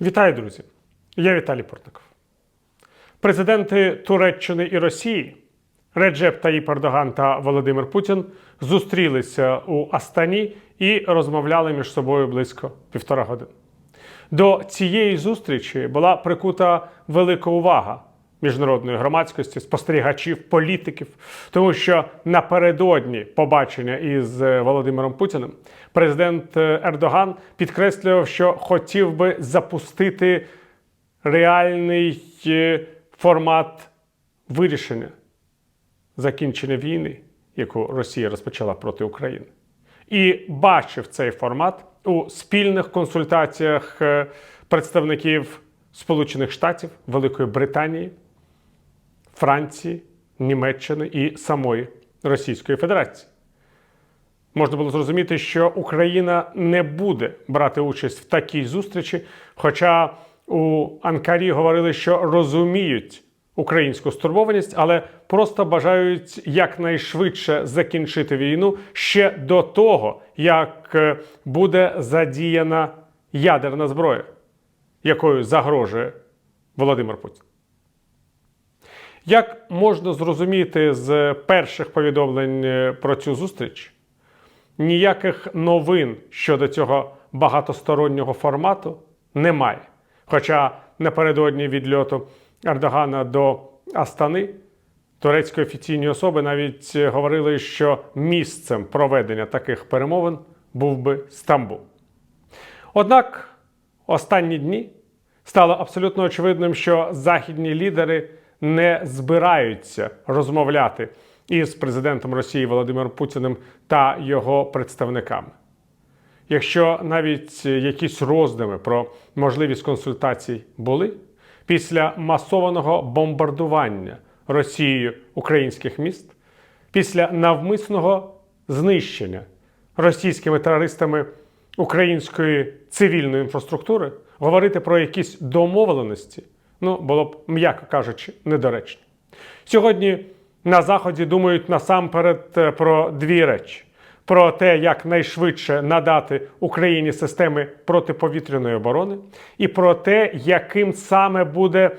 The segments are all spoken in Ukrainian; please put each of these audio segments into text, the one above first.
Вітаю, друзі! Я Віталій Портников. Президенти Туреччини і Росії Реджеп Таїп Ердоган та Володимир Путін зустрілися у Астані і розмовляли між собою близько півтора години. До цієї зустрічі була прикута велика увага міжнародної громадськості, спостерігачів, політиків, тому що напередодні побачення із е, Володимиром Путіним президент е, Ердоган підкреслював, що хотів би запустити реальний е, формат вирішення закінчення війни, яку Росія розпочала проти України, і бачив цей формат у спільних консультаціях представників Сполучених Штатів, Великої Британії, Франції, Німеччини і самої Російської Федерації. Можна було зрозуміти, що Україна не буде брати участь в такій зустрічі, хоча у Анкарі говорили, що розуміють українську стурбованість, але просто бажають якнайшвидше закінчити війну ще до того, як е, буде задіяна ядерна зброя, якою загрожує Володимир Путін. Як можна зрозуміти з перших повідомлень е, про цю зустріч, ніяких новин щодо цього багатостороннього формату немає. Хоча напередодні відльоту Ердогана до Астани турецькі офіційні особи навіть е, говорили, що місцем проведення таких перемовин був би Стамбул. Однак останні дні стало абсолютно очевидним, що західні лідери не збираються розмовляти із президентом Росії Володимиром Путіним та його представниками. Якщо навіть якісь роздуми про можливість консультацій були після масованого бомбардування Росією українських міст, після навмисного знищення російськими терористами української цивільної інфраструктури, говорити про якісь домовленості ну, було б, м'яко кажучи, недоречно. Сьогодні на Заході думають насамперед е, про дві речі: про те, як найшвидше надати Україні системи протиповітряної оборони, і про те, яким саме буде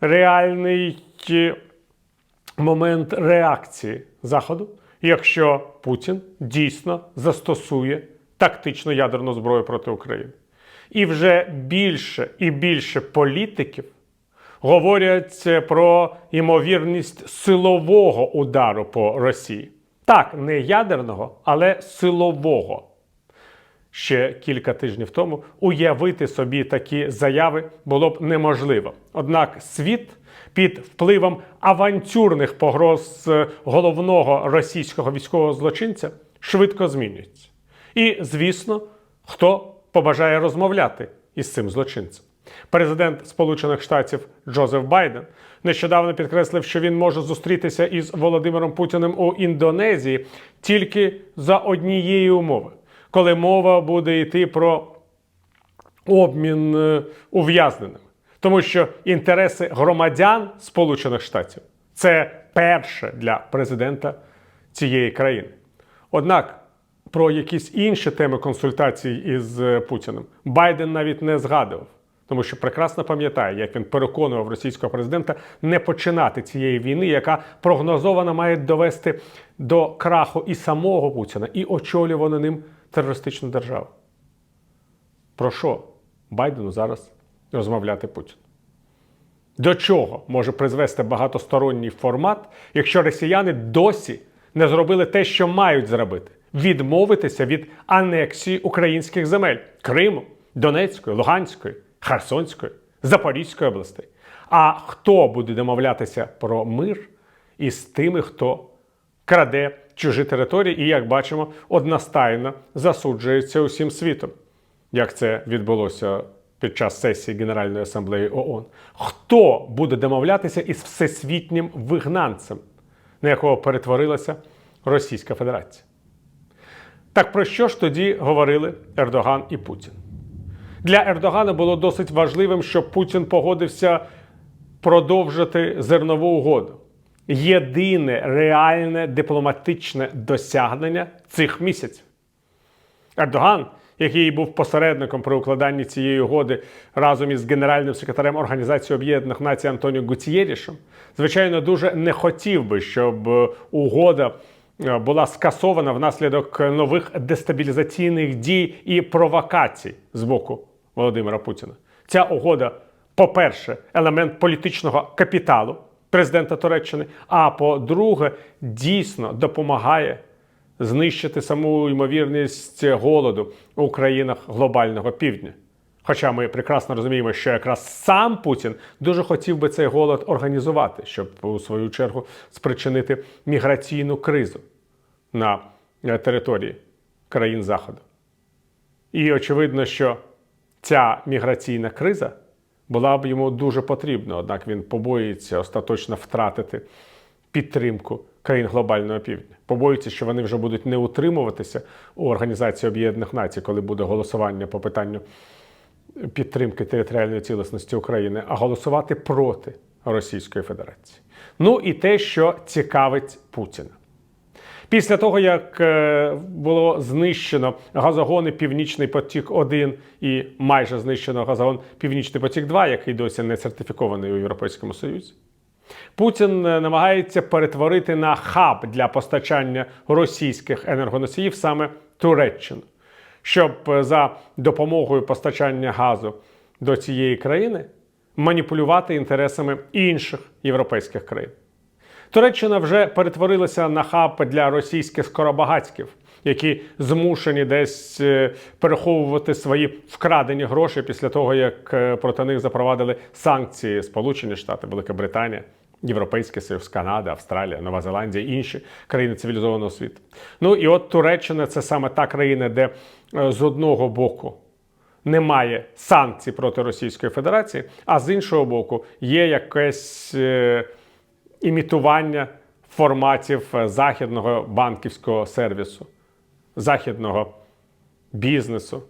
реальний е, момент реакції Заходу, якщо Путін дійсно застосує тактичну ядерну зброю проти України. І вже більше і більше політиків говорять про ймовірність силового удару по Росії. Так, не ядерного, але силового. Ще кілька тижнів тому уявити собі такі заяви було б неможливо. Однак світ під впливом авантюрних погроз е, головного російського військового злочинця швидко змінюється. І, звісно, хто побажає розмовляти із цим злочинцем. Президент Сполучених Штатів Джозеф Байден нещодавно підкреслив, що він може зустрітися із Володимиром Путіним у Індонезії тільки за однієї умови, коли мова буде йти про обмін е, ув'язненими. Тому що інтереси громадян Сполучених Штатів це перше для президента цієї країни. Однак про якісь інші теми консультацій із е, Путіним Байден навіть не згадував, тому що прекрасно пам'ятає, як він переконував російського президента не починати цієї війни, яка прогнозовано має довести до краху і самого Путіна, і очолювану ним терористичну державу. Про що Байдену зараз розмовляти Путін? До чого може призвести багатосторонній формат, якщо росіяни досі не зробили те, що мають зробити? Відмовитися від анексії українських земель Криму, Донецької, Луганської, Херсонської, Запорізької областей. А хто буде домовлятися про мир із тими, хто краде чужі території і, як бачимо, одностайно засуджується усім світом, як це відбулося під час сесії Генеральної асамблеї ООН? Хто буде домовлятися із всесвітнім вигнанцем, на якого перетворилася Російська Федерація? Так про що ж тоді говорили Ердоган і Путін? Для Ердогана було досить важливим, щоб Путін погодився продовжити зернову угоду. Єдине реальне дипломатичне досягнення цих місяців. Ердоган, який був посередником при укладанні цієї угоди разом із генеральним секретарем Організації Об'єднаних Націй Антоніо Гутієрішем, звичайно, дуже не хотів би, щоб е, угода була скасована внаслідок нових дестабілізаційних дій і провокацій з боку Володимира Путіна. Ця угода, по-перше, елемент політичного капіталу президента Туреччини, а по-друге, дійсно допомагає знищити саму ймовірність голоду у країнах глобального півдня. Хоча ми прекрасно розуміємо, що якраз сам Путін дуже хотів би цей голод організувати, щоб у свою чергу спричинити міграційну кризу на е, території країн Заходу. І очевидно, що ця міграційна криза була б йому дуже потрібна, однак він побоїться остаточно втратити підтримку країн глобального півдня. Побоюється, що вони вже будуть не утримуватися у Організації Об'єднаних Націй, коли буде голосування по питанню підтримки територіальної цілісності України, а голосувати проти Російської Федерації. Ну і те, що цікавить Путіна. Після того, як е, було знищено газогони Північний потік 1 і майже знищено газогон Північний потік 2, який досі не сертифікований у Європейському Союзі, Путін е, намагається перетворити на хаб для постачання російських енергоносіїв саме Туреччину, щоб е, за допомогою постачання газу до цієї країни маніпулювати інтересами інших європейських країн. Туреччина вже перетворилася на хаб для російських скоробагацьків, які змушені десь е, переховувати свої вкрадені гроші після того, як е, проти них запровадили санкції Сполучені Штати, Велика Британія. Європейський Союз, Канада, Австралія, Нова Зеландія, інші країни цивілізованого світу. Ну і от Туреччина це саме та країна, де е, з одного боку немає санкцій проти Російської Федерації, а з іншого боку, є якесь імітування форматів е, західного банківського сервісу, західного бізнесу,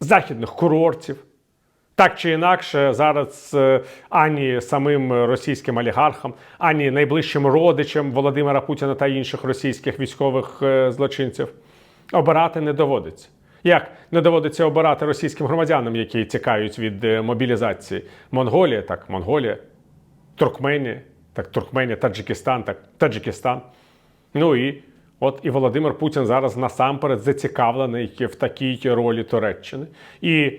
західних курортів. Так чи інакше, зараз е, ані самим російським олігархам, ані найближчим родичам Володимира Путіна та інших російських військових е, злочинців обирати не доводиться. Як не доводиться обирати російським громадянам, які тікають від мобілізації Монголія, так Монголія, Туркменія, так Туркменія, Таджикистан, так Таджикистан. Ну і от і Володимир Путін зараз насамперед зацікавлений в такій ролі Туреччини. І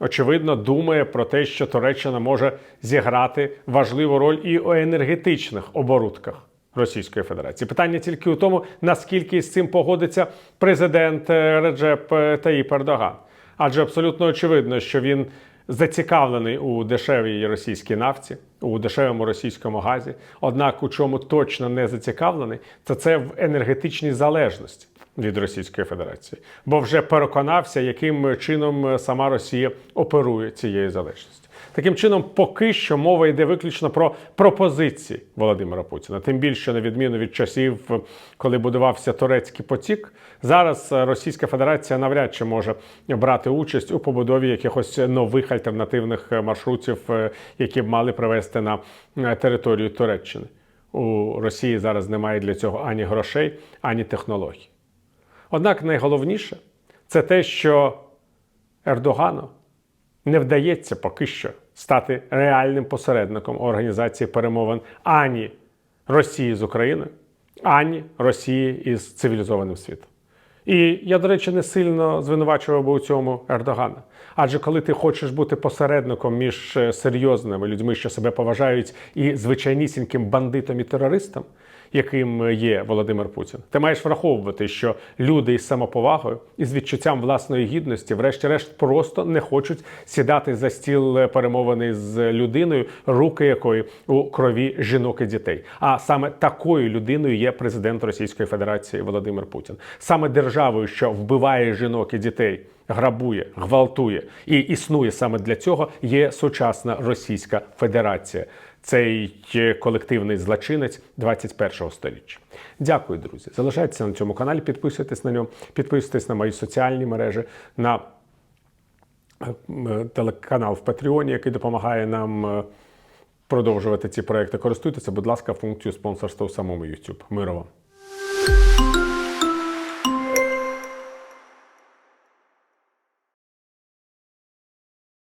очевидно, думає про те, що Туреччина може зіграти важливу роль і у енергетичних оборудках Російської Федерації. Питання тільки у тому, наскільки з цим погодиться президент е, Реджеп е, Таїп Ердоган. Адже абсолютно очевидно, що він зацікавлений у дешевій російській нафті, у дешевому російському газі. Однак у чому точно не зацікавлений, це це в енергетичній залежності від Російської Федерації, бо вже переконався, яким чином сама Росія оперує цією залежністю. Таким чином, поки що мова йде виключно про пропозиції Володимира Путіна. Тим більше, на відміну від часів, коли будувався турецький потік, зараз Російська Федерація навряд чи може брати участь у побудові якихось нових альтернативних маршрутів, які б мали привести на територію Туреччини. У Росії зараз немає для цього ані грошей, ані технологій. Однак найголовніше це те, що Ердогану не вдається поки що стати реальним посередником організації перемовин ані Росії з Україною, ані Росії із цивілізованим світом. І я, до речі, не сильно звинувачував би у цьому Ердогана. Адже коли ти хочеш бути посередником між е, серйозними людьми, що себе поважають, і звичайнісіньким бандитом і терористом, яким є Володимир Путін, ти маєш враховувати, що люди із самоповагою і з відчуттям власної гідності, врешті-решт, просто не хочуть сідати за стіл перемовини з людиною, руки якої у крові жінок і дітей. А саме такою людиною є президент Російської Федерації Володимир Путін, саме державою, що вбиває жінок і дітей. Грабує, гвалтує і існує саме для цього. Є сучасна Російська Федерація, цей колективний злочинець 21-го сторіччя. Дякую, друзі. Залишайтеся на цьому каналі, підписуйтесь на ньому, підписуйтесь на мої соціальні мережі, на е, телеканал в Патреоні, який допомагає нам е, продовжувати ці проекти. Користуйтеся, будь ласка, функцією спонсорства у самому YouTube. Миру вам!